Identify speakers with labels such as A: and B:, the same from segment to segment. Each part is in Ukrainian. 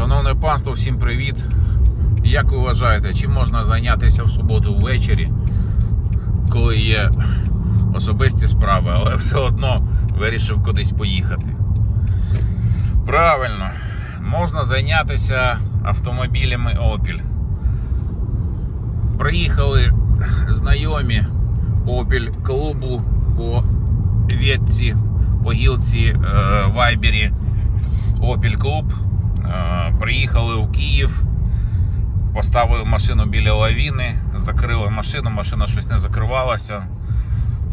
A: Шановне панство, всім привіт. Як ви вважаєте, чим можна зайнятися в суботу ввечері, коли є особисті справи, але все одно вирішив кудись поїхати? Правильно, можна зайнятися автомобілями Opel. Приїхали знайомі по Opel клубу, по ветці, по гілці е, Вайбері Opel Клуб. Е, Приїхали у Київ, поставили машину біля лавіни, закрили машину, машина щось не закривалася.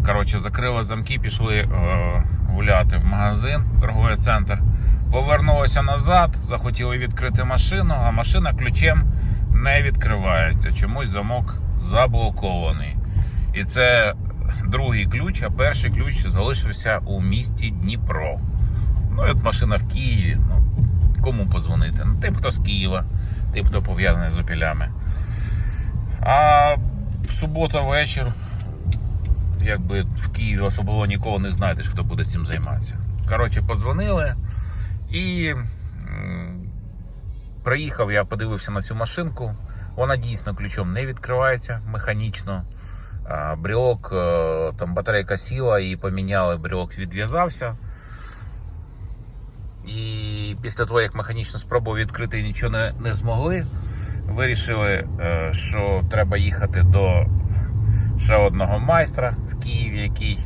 A: Коротше, закрили замки, пішли е, гуляти в магазин, торговий центр. Повернулися назад, захотіли відкрити машину, а машина ключем не відкривається. Чомусь замок заблокований. І це другий ключ, а перший ключ залишився у місті Дніпро. Ну і от машина в Києві. Ну, кому подзвонити? Ну, тим, хто з Києва, тим, хто пов'язаний з опілями. А субота вечір, якби в Києві особливо нікого не знайдеш, хто буде цим займатися. Коротше, подзвонили і приїхав, я подивився на цю машинку. Вона дійсно ключом не відкривається механічно. А, Брелок, е, там батарейка сіла і поміняли, брелок відв'язався. І після того, як механічно спробував відкрити і нічого не, не змогли, вирішили, е, що треба їхати до ще одного майстра в Києві, який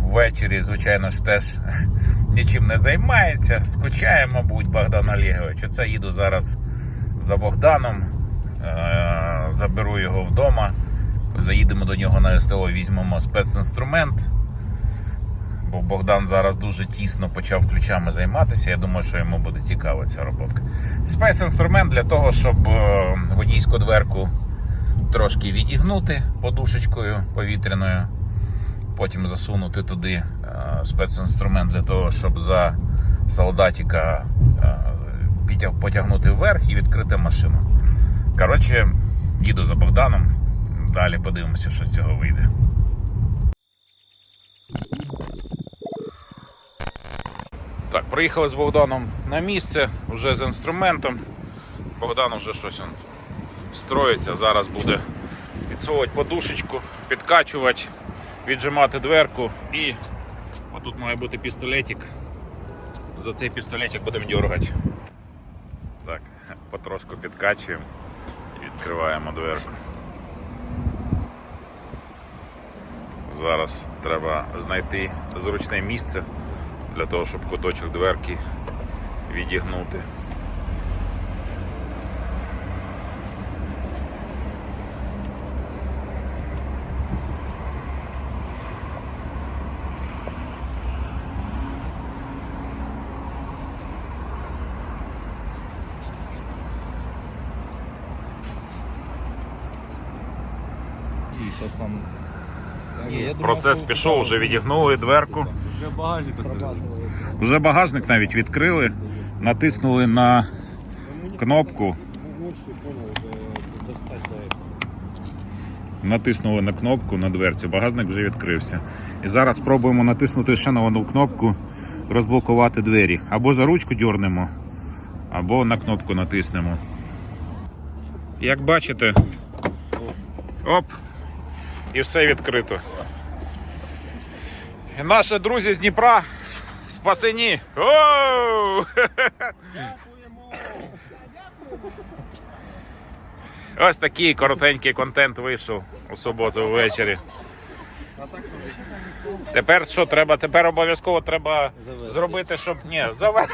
A: ввечері, звичайно ж, теж нічим не займається. Скучає, мабуть, Богдан Олегович. Оце їду зараз за Богданом, е, заберу його вдома, заїдемо до нього на СТО, візьмемо спецінструмент. Бо Богдан зараз дуже тісно почав ключами займатися. Я думаю, що йому буде цікава ця роботка. Спецінструмент для того, щоб е, водійську дверку трошки відігнути подушечкою повітряною, потім засунути туди спецінструмент для того, щоб за солдатика е, потягнути вверх і відкрити машину. Коротше, їду за Богданом. Далі подивимося, що з цього вийде. Так, приїхали з Богданом на місце, вже з інструментом. Богдан вже щось он строїться, зараз буде підсовувати подушечку, підкачувати, віджимати дверку і отут має бути пістолетик. За цей пістолетик будемо дергати. Так, потрошку підкачуємо і відкриваємо дверку. Зараз треба знайти зручне місце для того, щоб куточок дверки відігнути.
B: Зараз там.
A: Процес пішов, вже відігнули дверку.
B: Вже багажник
A: Вже багажник навіть відкрили, натиснули на кнопку, натиснули на кнопку на дверці, багажник вже відкрився. І зараз спробуємо натиснути ще на одну кнопку, розблокувати двері. Або за ручку дьорнемо, або на кнопку натиснемо. Як бачите, оп, і все відкрито. Наші друзі з Дніпра спасені. Оу! Ось такий коротенький контент вийшов у суботу ввечері. Тепер що треба? Тепер обов'язково треба зробити, щоб. Ні, заве...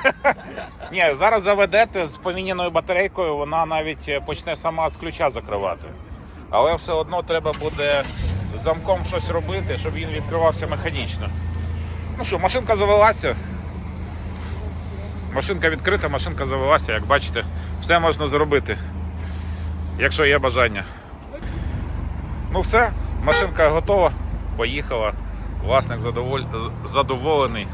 A: Ні, зараз заведете з поміняною батарейкою, вона навіть почне сама з ключа закривати. Але все одно треба буде з замком щось робити, щоб він відкривався механічно. Ну що, машинка завелася. Машинка відкрита, машинка завелася, як бачите, все можна зробити, якщо є бажання. Ну все, машинка готова, поїхала. Власник задоволь... задоволений.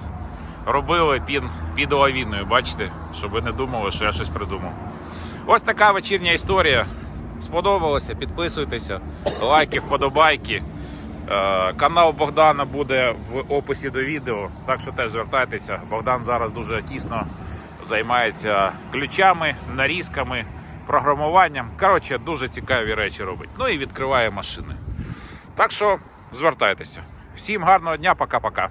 A: Робили під, під лавіною, бачите, щоб ви не думали, що я щось придумав. Ось така вечірня історія. Сподобалося, підписуйтеся, лайки, вподобайки. Е, Канал Богдана буде в описі до відео, так що теж звертайтеся. Богдан зараз дуже тісно займається ключами, нарізками, програмуванням. Коротше, дуже цікаві речі робить. Ну і відкриває машини. Так що звертайтеся. Всім гарного дня, пока-пока.